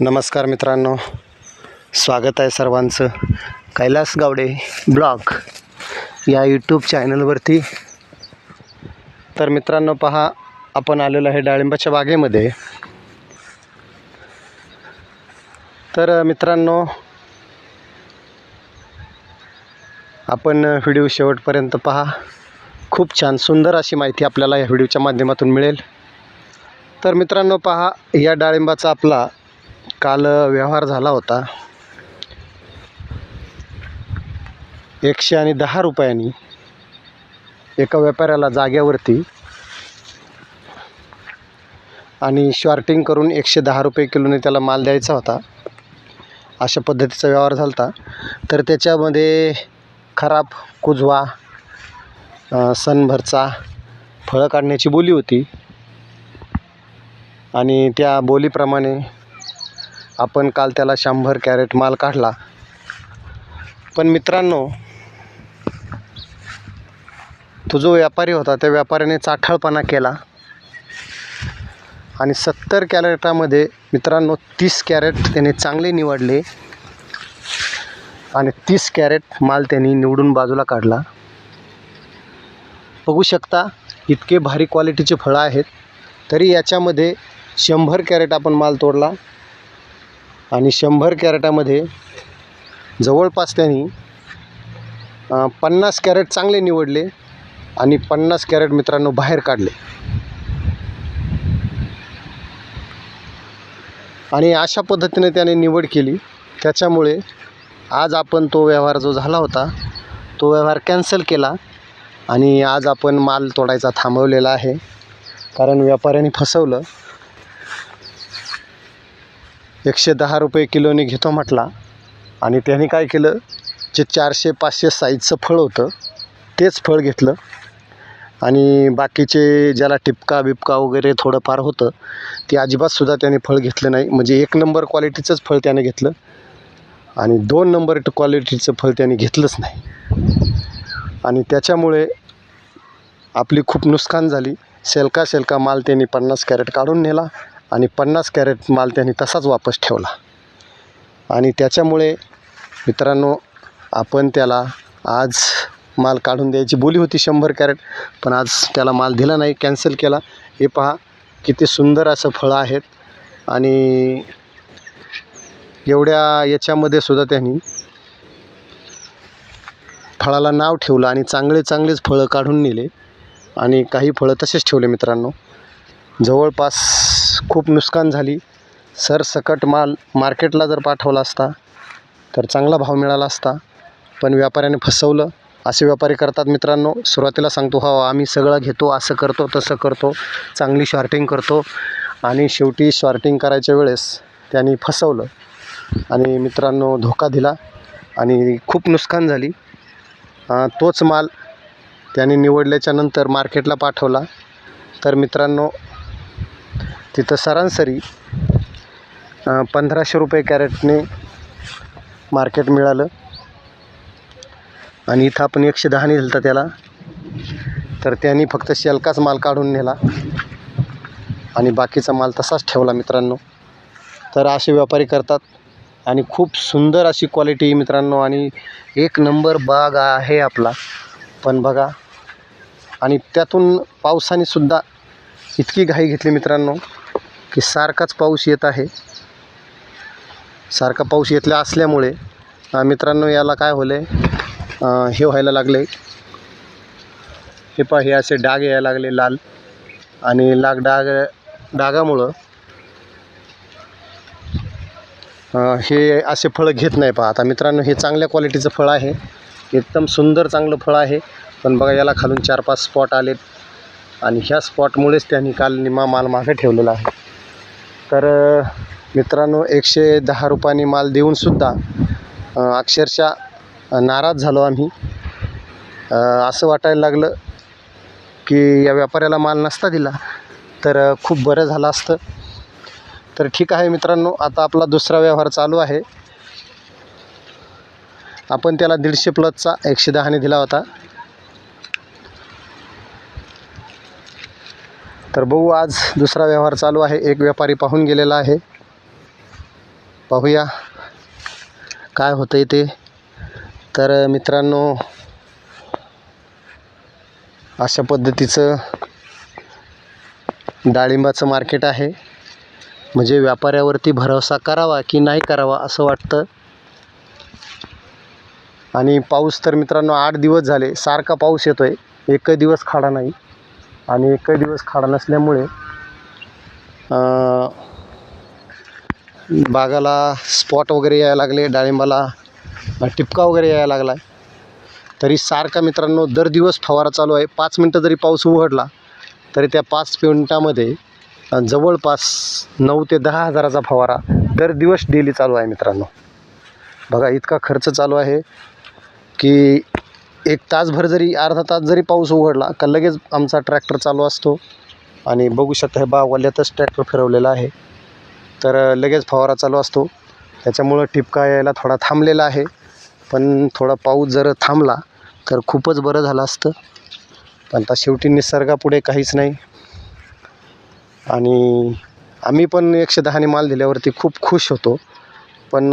नमस्कार मित्रांनो. स्वागत आहे सर्वांचं. कैलास गावडे ब्लॉग या यूट्यूब चॅनलवरती. तर मित्रांनो पहा आपण आलेलो आहे डाळिंबाच्या बागेमध्ये. तर मित्रांनो आपण व्हिडिओ शेवटपर्यंत पहा. खूप छान सुंदर अशी माहिती आपल्याला या व्हिडिओच्या माध्यमातून मिळेल. तर मित्रांनो पहा या डाळिंबाचा आपला काल व्यवहार झाला होता. एकशे आणि दहा रुपयांनी एका व्यापाऱ्याला जाग्यावरती आणि शॉर्टिंग करून एकशे दहा रुपये किलोने त्याला माल द्यायचा होता. अशा पद्धतीचा व्यवहार झाला होता तर त्याच्यामध्ये खराब कुजवा सणभरचा सनभरचा फळं काढण्याची बोली होती. आणि त्या बोलीप्रमाणे आपण काल त्याला शंभर कॅरेट माल काढला. पण मित्रांनो तो जो व्यापारी होता त्या व्यापाऱ्याने चाठाळपणा केला. आणि सत्तर कॅरेटामध्ये मित्रांनो तीस कॅरेट त्याने चांगले निवडले. आणि तीस कॅरेट माल त्यांनी निवडून बाजूला काढला. बघू शकता इतके भारी क्वालिटीचे फळं आहेत तरी याच्यामध्ये शंभर कॅरेट आपण माल तोडला. आणि शंभर कॅरेटामध्ये जवळपास त्यांनी पन्नास कॅरेट चांगले निवडले आणि पन्नास कॅरेट मित्रांनो बाहेर काढले. आणि अशा पद्धतीने त्याने निवड केली. त्याच्यामुळे आज आपण तो व्यवहार जो झाला होता तो व्यवहार कॅन्सल केला आणि आज आपण माल तोडायचा थांबवलेला आहे. कारण व्यापाऱ्याने फसवलं. एकशे दहा रुपये किलोने घेतो म्हटला. आणि त्याने काय केलं? जे चारशे पाचशे साईजचं फळ होतं तेच फळ घेतलं. आणि बाकीचे ज्याला टिपका बिपका वगैरे थोडंफार होतं ते अजिबातसुद्धा त्याने फळ घेतलं नाही. म्हणजे एक नंबर क्वालिटीचंच फळ त्याने घेतलं. आणि दोन नंबर क्वालिटीचं फळ त्याने घेतलंच नाही. आणि त्याच्यामुळे आपली खूप नुकसान झाली. सेलका शेलका माल त्यांनी पन्नास कॅरेट काढून नेला. आणि पन्नास कॅरेट माल त्यांनी तसाच वापस ठेवला. आणि त्याच्यामुळे मित्रांनो आपण त्याला आज माल काढून द्यायची बोली होती शंभर कॅरेट पण आज त्याला माल दिला नाही कॅन्सल केला. हे पहा किती सुंदर असं फळं आहेत. आणि एवढ्या याच्यामध्ये सुद्धा त्यांनी फळाला नाव ठेवलं आणि चांगले चांगलेच फळं काढून नेले. आणि काही फळं तसेच ठेवले मित्रांनो. जवळपास खूप नुकसान झाली. सरसकट माल मार्केटला जर पाठवला असता तर चांगला भाव मिळाला असता. पण व्यापाऱ्याने फसवलं. असे व्यापारी करतात मित्रांनो. सुरुवातीला सांगतो हो आम्ही सगळं घेतो असं करतो तसं करतो. चांगली शॉर्टिंग करतो. आणि शेवटी शॉर्टिंग करायच्या वेळेस त्यांनी फसवलं. आणि मित्रांनो धोका दिला. आणि खूप नुकसान झाली. तोच माल त्याने निवडल्याच्यानंतर मार्केटला पाठवला. तर मित्रांनो तिथं सरासरी पंधराशे रुपये कॅरेटने मार्केट मिळालं. आणि इथं आपण एकशे दहाने दिलं त्याला. तर त्यांनी फक्त शेलकाच माल काढून नेला. आणि बाकीचा माल तसाच ठेवला मित्रांनो. तर असे व्यापारी करतात. आणि खूप सुंदर अशी क्वालिटी मित्रांनो. आणि एक नंबर बाग आहे आपला. पण बघा. आणि त्यातून पावसाने सुद्धा इतकी घाई घेतली मित्रांनो. की सारखाच पाऊस येत आहे. सारखा पाऊस येतला असल्यामुळे मित्रांनो याला काय होलं आहे हे व्हायला लागले. हे पहा हे असे डाग यायला लागले लाल. आणि लाग डाग डागामुळं हे असे फळं घेत नाही पहा. आता मित्रांनो हे चांगल्या क्वालिटीचं फळ आहे. एकदम सुंदर चांगलं फळ आहे. पण बघा याला खालून चार पाच स्पॉट आलेत. आणि ह्या स्पॉटमुळेच त्यांनी काल निमा माल मागे ठेवलेला आहे. तर मित्रांनो एकशे दहा रुपयांनी माल देऊनसुद्धा अक्षरशः नाराज झालो आम्ही. असं वाटायला लागलं की या व्यापाऱ्याला माल नसता दिला तर खूप बरं झालं असतं. तर ठीक आहे मित्रांनो आता आपला दुसरा व्यवहार चालू आहे. आपण त्याला दीडशे प्लसचा एकशे दहाने दिला होता. तर बघू आज दुसरा व्यवहार चालू आहे. एक व्यापारी पाहून गेलेला आहे. पाहूया काय होतं आहे ते. तर मित्रांनो अशा पद्धतीचं डाळिंबाचं मार्केट आहे. म्हणजे व्यापाऱ्यावरती भरोसा करावा की नाही करावा असं वाटतं. आणि पाऊस तर मित्रांनो आठ दिवस झाले. सारखा पाऊस येतो आहे एकही दिवस खाडा नाही. आणि एकही दिवस खाडा नसल्यामुळे बागाला स्पॉट वगैरे यायला लागले डाळिंबाला टिपका वगैरे यायला लागला आहे तरी सारखा मित्रांनो दर दिवस फवारा चालू आहे. पाच मिनटं जरी पाऊस उघडला तरी त्या पाच मिनटामध्ये जवळपास नऊ ते दहा हजाराचा फवारा दर दिवस डेली चालू आहे मित्रांनो. बघा इतका खर्च चालू आहे की एक तासभर जरी अर्धा तास जरी पाऊस उघडला का लगेच आमचा ट्रॅक्टर चालू असतो. आणि बघू शकता हे बागवाल्यातच ट्रॅक्टर फिरवलेला आहे. तर लगेच फवारा चालू असतो. त्याच्यामुळं ठिपका यायला थोडा थांबलेला आहे. पण थोडा पाऊस जर थांबला तर खूपच बरं झालं असतं. पण आता शेवटी निसर्गापुढे काहीच नाही. आणि आम्ही पण एकशे दहाने माल दिल्यावरती खूप खुश होतो. पण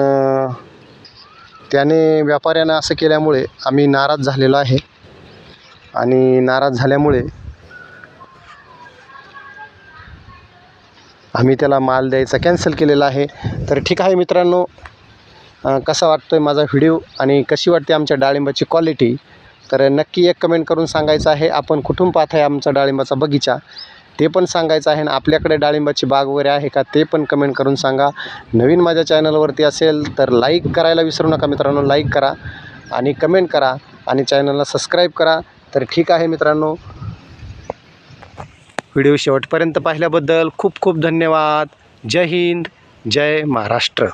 त्याने व्यापाऱ्यानं असं केल्यामुळे आम्ही नाराज झालेलो आहे. आणि नाराज झाल्यामुळे आम्ही त्याला माल द्यायचा कॅन्सल केलेला आहे. तर ठीक आहे मित्रांनो कसा वाटतो आहे माझा व्हिडिओ आणि कशी वाटते आमच्या डाळिंबाची क्वालिटी? तर नक्की एक कमेंट करून सांगायचं आहे. आपण कुठून पाहत आहे आमचा डाळिंबाचा बगीचा? ते पण सांगायचं आहे आणि आपल्याकडे डाळिंबाची बाग वगैरे आहे का ते पण कमेंट करून सांगा. नवीन माझ्या चॅनलवरती असेल तर लाईक करायला विसरू नका मित्रांनो लाईक करा आणि कमेंट करा आणि चॅनलला सबस्क्राईब करा. तर ठीक आहे मित्रांनो. व्हिडिओ शेवटपर्यंत पाहिल्याबद्दल खूप खूप धन्यवाद. जय हिंद जय महाराष्ट्र.